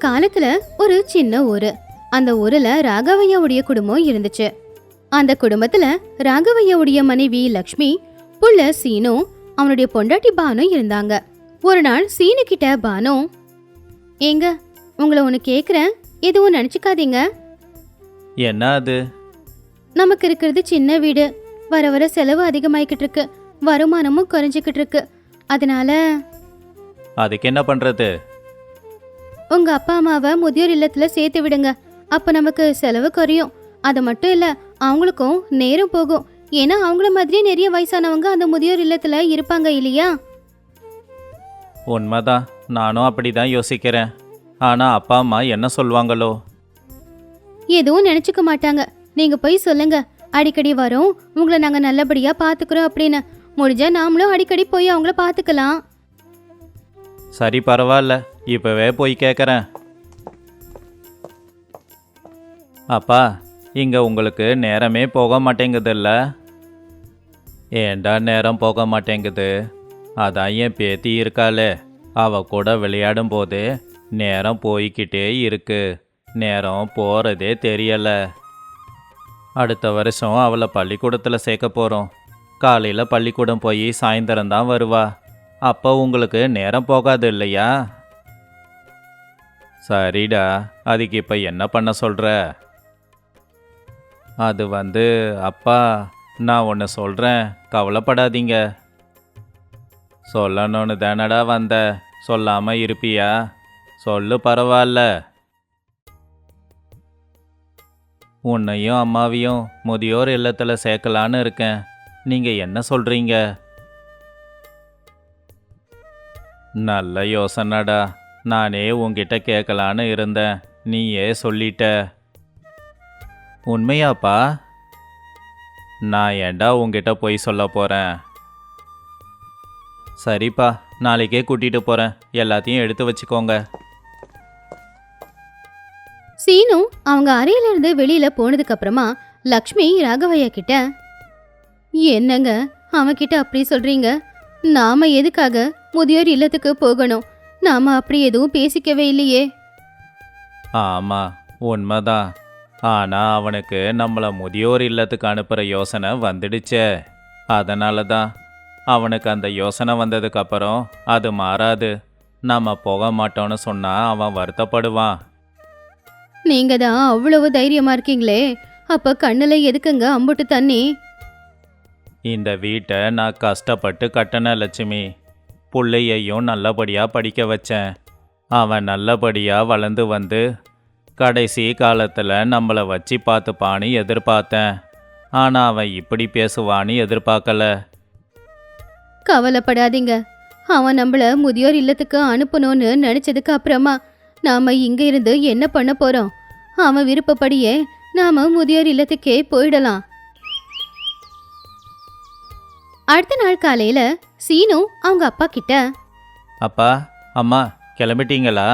காலத்துல ஒரு சின்ன ஊரு. அந்த ஊர்ல ராகவையாவுடைய குடும்பம் இருந்துச்சு. அந்த குடும்பத்துல ராகவையாவுடைய மனைவி லக்ஷ்மி புள்ள சீனு அவனுடைய பொண்டாட்டி பானு இருந்தாங்க. ஒரு நாள் சீனு கிட்ட பானு ஏங்க உங்களை ஒன்று கேட்குறேன் எதுவும் நினச்சிக்காதீங்க. என்ன அது? நமக்கு இருக்கிறது சின்ன வீடு. வர வர செலவு அதிகமாயிக்கிட்டு இருக்கு. வருமானமும் குறைஞ்சிக்கிட்டு இருக்கு. அதனால அதுக்கு என்ன பண்றது? உங்க அப்பா அம்மாவை முதியோர் இல்லத்துல சேர்த்து விடுங்க. அப்ப நமக்கு செலவு குறையும். அது மட்டும் இல்ல அவங்களுக்கும் நேரம் போகும். ஏன்னா அவங்கள மாதிரியே நிறைய வயசானவங்க அந்த முதியோர் இல்லத்துல இருப்பாங்க இல்லையா? உண்மைதான். நானும் அப்படிதான் யோசிக்கிறேன். ஆனா அப்பா அம்மா என்ன சொல்வாங்களோ எதுவும் நினைச்சுக்க மாட்டாங்க. நீங்க போய் சொல்லுங்க. அடிக்கடி வரோம். உங்களை நாங்க நல்லபடியா பாத்துக்கிறோம் அப்படின்னு. முடிஞ்சா நாமளும் அடிக்கடி போய் அவங்கள பாத்துக்கலாம். சரி பரவாயில்ல. இப்போவே போய் கேட்குறேன் அப்பா இங்கே உங்களுக்கு நேரமே போக மாட்டேங்குதுல்ல? ஏண்டா நேரம் போக மாட்டேங்குது? அதான் என் பேத்தி இருக்காளே. அவ கூட விளையாடும் போது நேரம் போய்கிட்டே இருக்கு. நேரம் போகிறதே தெரியலை. அடுத்த வருஷம் அவளை பள்ளிக்கூடத்தில் சேர்க்க போகிறோம் காலையில் பள்ளிக்கூடம் போய் சாயந்தரம் தான் வருவா. அப்போ உங்களுக்கு நேரம் போகாது இல்லையா? சரிடா அதுக்கு இப்போ என்ன பண்ண சொல்கிற அது வந்து அப்பா நான் ஒன்று சொல்கிறேன் கவலைப்படாதீங்க. சொல்லணும்னு தானடா வந்த சொல்லாமல் இருப்பியா? சொல்லு பரவாயில்ல உன்னையும் அம்மாவையும் முதியோர் இல்லத்தில் சேர்க்கலான்னு இருக்கேன். நீங்கள் என்ன சொல்கிறீங்க நல்ல யோசனைடா. நானே உன்கிட்ட கேட்கலான்னு இருந்தேன். நீயே சொல்லிட்ட. உண்மையாப்பா? நான் ஏன்டா உங்ககிட்ட போய் சொல்ல போகிறேன் சரிப்பா நாளைக்கே கூட்டிகிட்டு போகிறேன் எல்லாத்தையும் எடுத்து வச்சுக்கோங்க. சீனு அவங்க அறையிலிருந்து இருந்து போனதுக்கப்புறமா லக்ஷ்மி ராகவையா கிட்ட என்னங்க? அவன்கிட்ட அப்படி சொல்கிறீங்க நாம் எதுக்காக முதியோர் இல்லத்துக்கு போகணும். நாம அப்படி எதுவும் பேசிக்கவே இல்லையே. ஆமாம் உண்மைதான். ஆனால் அவனுக்கு நம்மளை முதியோர் இல்லத்துக்கு அனுப்புகிற யோசனை வந்துடுச்சே. அதனால தான் அவனுக்கு அந்த யோசனை வந்ததுக்கு அப்புறம் அது மாறாது. நம்ம போக மாட்டோம்னு சொன்னால் அவன் வருத்தப்படுவான். நீங்க தான் அவ்வளவு தைரியமா இருக்கீங்களே. அப்ப கண்ணுல எதுக்குங்க அம்புட்டு தண்ணி? இந்த வீட்டை நான் கஷ்டப்பட்டு கட்டினேன் லட்சுமி. புள்ளையையும் நல்லபடியாக படிக்க வச்சேன். அவன் நல்லபடியாக வளர்ந்து வந்து கடைசி காலத்தில் நம்மளை வச்சு பார்த்துப்பான்னு எதிர்பார்த்தேன். ஆனால் அவன் இப்படி பேசுவான்னு எதிர்பார்க்கல. கவலைப்படாதீங்க. அவன் நம்மள முதியோர் இல்லத்துக்கு அனுப்பணும்னு நினச்சதுக்கு அப்புறமா நாம் இங்கே இருந்து என்ன பண்ண போகிறோம் அவன் விருப்பப்படியே நாம் முதியோர் இல்லத்துக்கே போயிடலாம். அடுத்த நாள் காலையில சீனு அவங்க அப்பா கிட்ட அப்பா அம்மா கிளம்பிட்டீங்களா?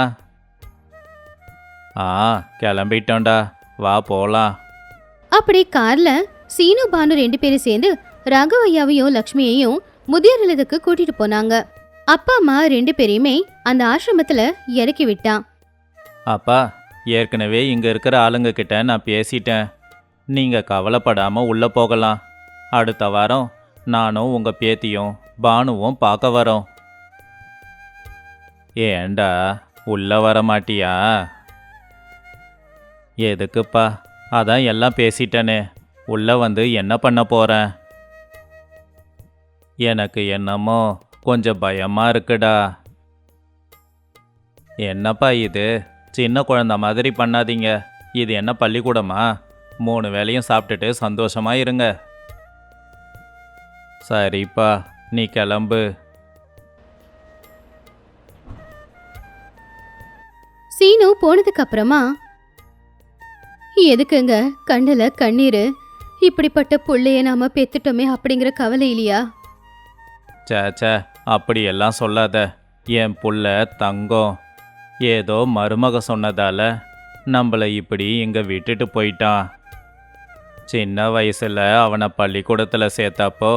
ஆ கிளம்பிட்டோண்டா வா போகலாம் அப்படி கார்ல சீனு பானு ரெண்டு பேரும் சேர்ந்து ராகவையாவையும் லக்ஷ்மியையும் முதியோர் இல்லத்துக்கு கூட்டிட்டு போனாங்க. அப்பா அம்மா ரெண்டு பேரையுமே அந்த ஆசிரமத்துல இறக்கி விட்டான். அப்பா ஏற்கனவே இங்கே இருக்கிற ஆளுங்க கிட்ட நான் பேசிட்டேன். நீங்கள் கவலைப்படாமல் உள்ளே போகலாம். அடுத்த வாரம் நானும் உங்கள் பேத்தியும் பானுவும் பார்க்க வரோம். ஏண்டா உள்ளே வர மாட்டியா? எதுக்குப்பா அதான் எல்லாம் பேசிட்டேனே உள்ளே வந்து என்ன பண்ண போகிறேன் எனக்கு என்னமோ கொஞ்சம் பயமாக இருக்குடா. என்னப்பா இது சின்ன குழந்த மாதிரி பண்ணாதீங்க. இது என்ன பள்ளிக்கூடமா? மூணு வேளையும் சாப்பிட்டுட்டு சந்தோஷமா இருங்க. சரிப்பா நீ கிளம்பு. சீனு போனதுக்கு அப்புறமா எதுக்குங்க? கண்ணுல கண்ணீரு? இப்படிப்பட்ட புள்ளைய நாம பெத்துட்டோமே அப்படிங்கிற கவலை இல்லையா? சே சே அப்படியெல்லாம் சொல்லாத. என் புள்ள தங்கம். ஏதோ மருமக சொன்னதால நம்மளை இப்படி இங்கே விட்டுட்டு போயிட்டான். சின்ன வயசில் அவனை பள்ளிக்கூடத்தில் சேர்த்தப்போ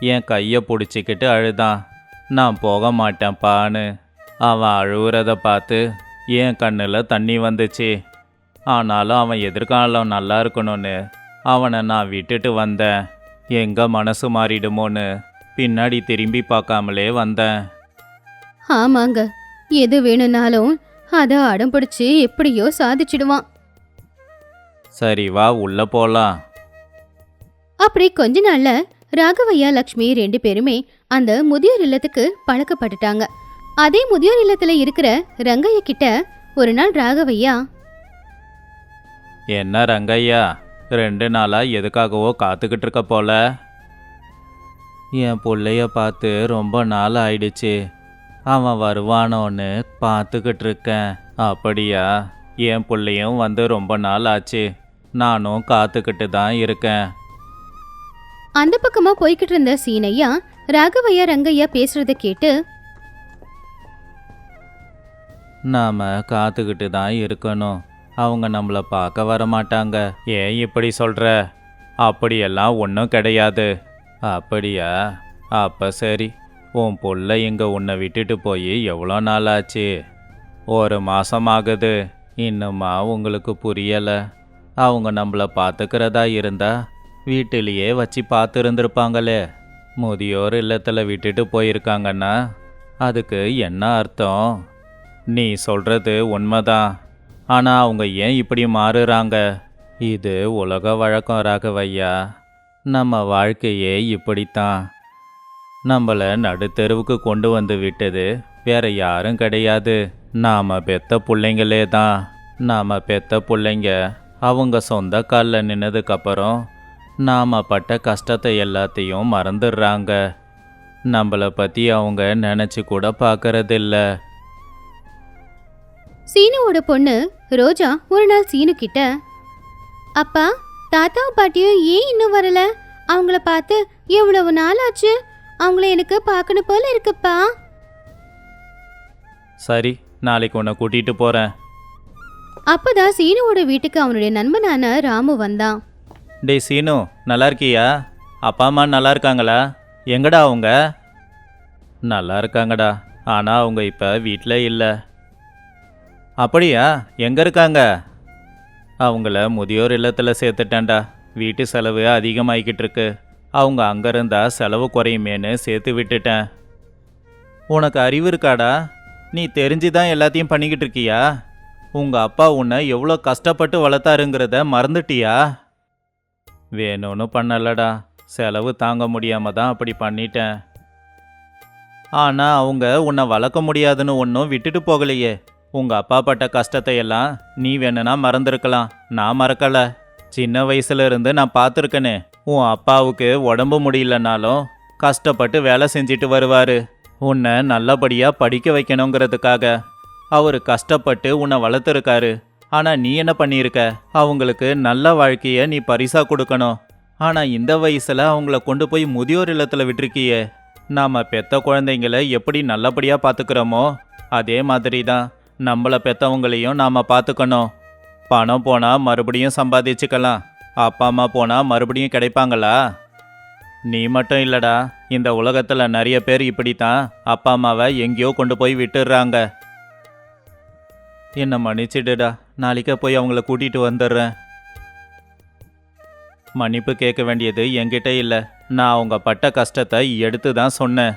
என் கையை பிடிச்சிக்கிட்டு அழுதான் நான் போக மாட்டேன்ப்பான்னு. அவன் அழுவுறத பார்த்து என் கண்ணில் தண்ணி வந்துச்சு. ஆனாலும் அவன் எதிர்காலம் நல்லா இருக்கணும்னு. அவனை நான் விட்டுட்டு வந்தேன். எங்க மனசு மாறிடுமோன்னு. பின்னாடி திரும்பி பார்க்காமலே வந்தேன். ஆமாங்க. எது வேணும்னாலும் அதை அடம் பிடிச்சி எப்படியோ சாதிச்சிடுவான். சரி வா உள்ள போலாம். அப்படி கொஞ்ச நாள்ல ராகவையா லக்ஷ்மி ரெண்டு பேருமே அந்த முதியோர் இல்லத்துக்கு பழக்கப்பட்டுட்டாங்க. அதே முதியோர் இல்லத்துல இருக்கிற ரங்கைய கிட்ட ஒரு நாள் ராகவையா என்ன ரங்கையா ரெண்டு நாளா எதுக்காகவோ காத்துக்கிட்டு இருக்க போல? என் பிள்ளைய பார்த்து ரொம்ப நாள் ஆயிடுச்சு. அவன் வருவானோன்னு பார்த்துக்கிட்டு இருக்கேன். அப்படியா? என் பிள்ளையும் வந்து ரொம்ப நாள் ஆச்சு. நானும் காத்துக்கிட்டு தான் இருக்கேன். அந்த பக்கமா போய்கிட்டு இருந்த சீனையா ராகவையா ரங்கையா பேசுறத கேட்டு நாம காத்துக்கிட்டு தான் இருக்கணும். அவங்க நம்மளை பார்க்க வர மாட்டாங்க. ஏன் இப்படி சொல்ற? அப்படியெல்லாம் ஒன்றும் கிடையாது. அப்படியா? அப்போ சரி. உன் புள்ள இங்கே உன்னை விட்டுட்டு போய் எவ்வளோ நாள் ஆச்சு ஒரு மாதம் ஆகுது. இன்னுமா உங்களுக்கு புரியலை. அவங்க நம்மளை பார்த்துக்கிறதா இருந்தா வீட்டிலேயே வச்சு பார்த்துருந்துருப்பாங்களே. முதியோர் இல்லத்தில் விட்டுட்டு போயிருக்காங்கன்னா அதுக்கு என்ன அர்த்தம்? நீ சொல்கிறது உண்மைதான். ஆனால் அவங்க ஏன் இப்படி மாறுறாங்க? இது உலக வழக்கம் ராகவையா? நம்ம வாழ்க்கையே இப்படித்தான். நம்மளை நடுத்தெருவுக்கு கொண்டு வந்து விட்டது வேற யாரும் கிடையாது. நாம் பெத்த பிள்ளைங்களே தான் நாம் பெத்த பிள்ளைங்க அவங்க சொந்த காலில் நின்னதுக்கப்புறம் நாம பட்ட கஷ்டத்தை எல்லாத்தையும் மறந்துடுறாங்க. நம்மளை பற்றி அவங்க நினச்சி கூட பார்க்கறதில்ல சீனுவோட பொண்ணு ரோஜா ஒரு நாள் சீனு கிட்ட அப்பா தாத்தாவும் பாட்டியும் ஏன் இன்னும் வரல? அவங்கள பார்த்து எவ்வளவு நாள் ஆச்சு அவங்கள எனக்கு பார்க்கணும் போல இருக்குப்பா. சரி நாளைக்கு உன்னை கூட்டிகிட்டு போகிறேன் அப்பதான் சீனுவோட வீட்டுக்கு அவனுடைய நண்பனான ராமு வந்தான். டேய் சீனு நல்லா இருக்கியா அப்பா அம்மா நல்லா இருக்காங்களா எங்கடா அவங்க? நல்லா இருக்காங்கடா ஆனால் அவங்க இப்போ வீட்டில் இல்லை. அப்படியா? எங்கே இருக்காங்க? அவங்கள முதியோர் இல்லத்தில் சேர்த்துட்டேன்டா. வீட்டு செலவு அதிகமாகிக்கிட்டு இருக்கு அவங்க அங்கே இருந்தால் செலவு குறையுமேன்னு சேர்த்து விட்டுட்டேன். உனக்கு அறிவு இருக்காடா? நீ தெரிஞ்சு தான் எல்லாத்தையும் பண்ணிக்கிட்டு இருக்கியா உங்கள் அப்பா உன்னை எவ்வளோ கஷ்டப்பட்டு வளர்த்தாருங்கிறத மறந்துட்டியா? வேணும்னு பண்ணலடா. செலவு தாங்க முடியாம தான் அப்படி பண்ணிட்டேன். ஆனால் அவங்க உன்னை வளர்க்க முடியாதுன்னு ஒன்றும் விட்டுட்டு போகலையே. உங்கள் அப்பா பட்ட கஷ்டத்தை எல்லாம் நீ வேணும்னா மறந்துருக்கலாம். நான் மறக்கலை. சின்ன வயசுல இருந்து நான் பார்த்துருக்கனே. உன் அப்பாவுக்கு உடம்பு முடியலனாலும் கஷ்டப்பட்டு வேலை செஞ்சுட்டு வருவார். உன்னை நல்லபடியாக படிக்க வைக்கணுங்கிறதுக்காக. அவர் கஷ்டப்பட்டு உன்னை வளர்த்துருக்காரு. ஆனா நீ என்ன பண்ணியிருக்க? அவங்களுக்கு நல்ல வாழ்க்கைய நீ பரிசா கொடுக்கணும். ஆனா இந்த வயசுல அவங்கள கொண்டு போய் முதியோர் இல்லத்துல விட்டுருக்கியே. நாம பெத்த குழந்தைங்கள எப்படி நல்லபடியா பாத்துக்கிறோமோ அதே மாதிரி தான் நம்மள பெத்தவங்களையும் நாம பார்த்துக்கணும் பணம் போனா மறுபடியும் சம்பாதிச்சுக்கலாம். அப்பா அம்மா போனா மறுபடியும் கிடைப்பாங்களா? நீ மட்டும் இல்லடா. இந்த உலகத்துல நிறைய பேர் இப்படித்தான். அப்பா அம்மாவை எங்கேயோ கொண்டு போய் விட்டுடுறாங்க என்னை மன்னிச்சிடுடா. நாளைக்கே போய் அவங்கள கூட்டிட்டு வந்துடுறேன். மன்னிப்பு கேட்க வேண்டியது என்கிட்ட இல்லை. நான் அவங்க பட்ட கஷ்டத்தை எடுத்து தான் சொன்னேன்.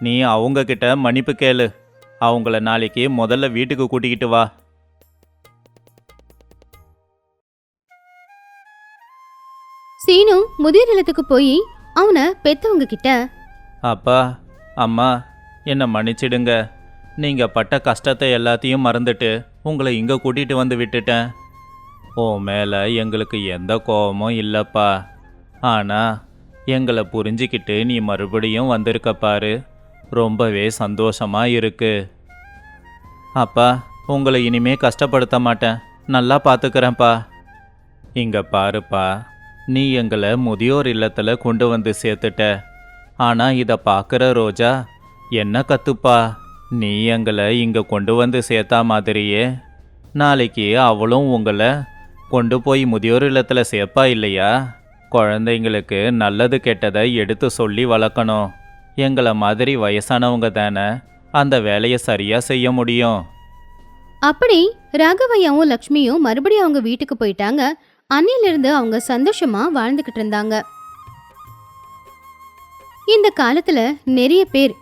நீ அவங்க கிட்ட மன்னிப்பு கேளு. அவங்கள நாளைக்கு முதல்ல வீட்டுக்கு கூட்டிக்கிட்டு வா. சீனு முதியோர் இல்லத்துக்கு போய் அவனை பெத்தவங்க கிட்ட அப்பா அம்மா என்னை மன்னிச்சிடுங்க. நீங்கள் பட்ட கஷ்டத்தை எல்லாத்தையும் மறந்துட்டு உங்களை இங்கே கூட்டிகிட்டு வந்து விட்டுட்டேன். உன் மேலே எங்களுக்கு எந்த கோபமும் இல்லைப்பா. ஆனால் எங்களை புரிஞ்சிக்கிட்டு நீ மறுபடியும் வந்திருக்க பாரு. ரொம்பவே சந்தோஷமாக இருக்கு. அப்பா உங்களை இனிமே கஷ்டப்படுத்த மாட்டேன். நல்லா பார்த்துக்கிறேன்ப்பா இங்கே பாருப்பா நீ எங்களை முதியோர் இல்லத்தில் கொண்டு வந்து சேர்த்துட்ட. ஆனால் இதை பார்க்குற ரோஜா என்ன கத்துப்பா? நீ எங்களை இங்கே கொண்டு வந்து சேர்த்தா மாதிரியே. நாளைக்கு அவளும் உங்களை கொண்டு போய் முதியோர் இல்லத்தில் சேர்ப்பா இல்லையா? குழந்தைங்களுக்கு நல்லது கெட்டதை எடுத்து சொல்லி வளர்க்கணும். எங்களை மாதிரி வயசானவங்க தானே அந்த வேலையை சரியா செய்ய முடியும். அப்படி ராகவையாவும் லக்ஷ்மியும் மறுபடியும் அவங்க வீட்டுக்கு போயிட்டாங்க. அன்னையிலிருந்து அவங்க சந்தோஷமா வாழ்ந்துகிட்டு இருந்தாங்க. இந்த காலத்துல நிறைய பேர்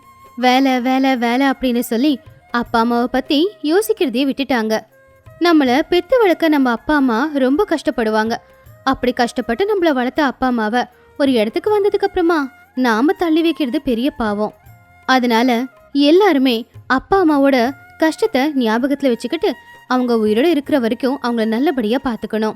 வேலை வேலை வேலை அப்படின்னு சொல்லி அப்பா அம்மாவை பற்றி யோசிக்கிறதையே விட்டுட்டாங்க. நம்மளை பெத்து வளர்க்க நம்ம அப்பா அம்மா ரொம்ப கஷ்டப்படுவாங்க. அப்படி கஷ்டப்பட்டு நம்மள வளர்த்த அப்பா அம்மாவை ஒரு இடத்துக்கு வந்ததுக்கு அப்புறமா நாம தள்ளி வைக்கிறது பெரிய பாவம். அதனால எல்லாருமே அப்பா அம்மாவோட கஷ்டத்தை ஞாபகத்தில் வச்சுக்கிட்டு அவங்க உயிரோட இருக்கிற வரைக்கும் அவங்கள நல்லபடியாக பார்த்துக்கணும்.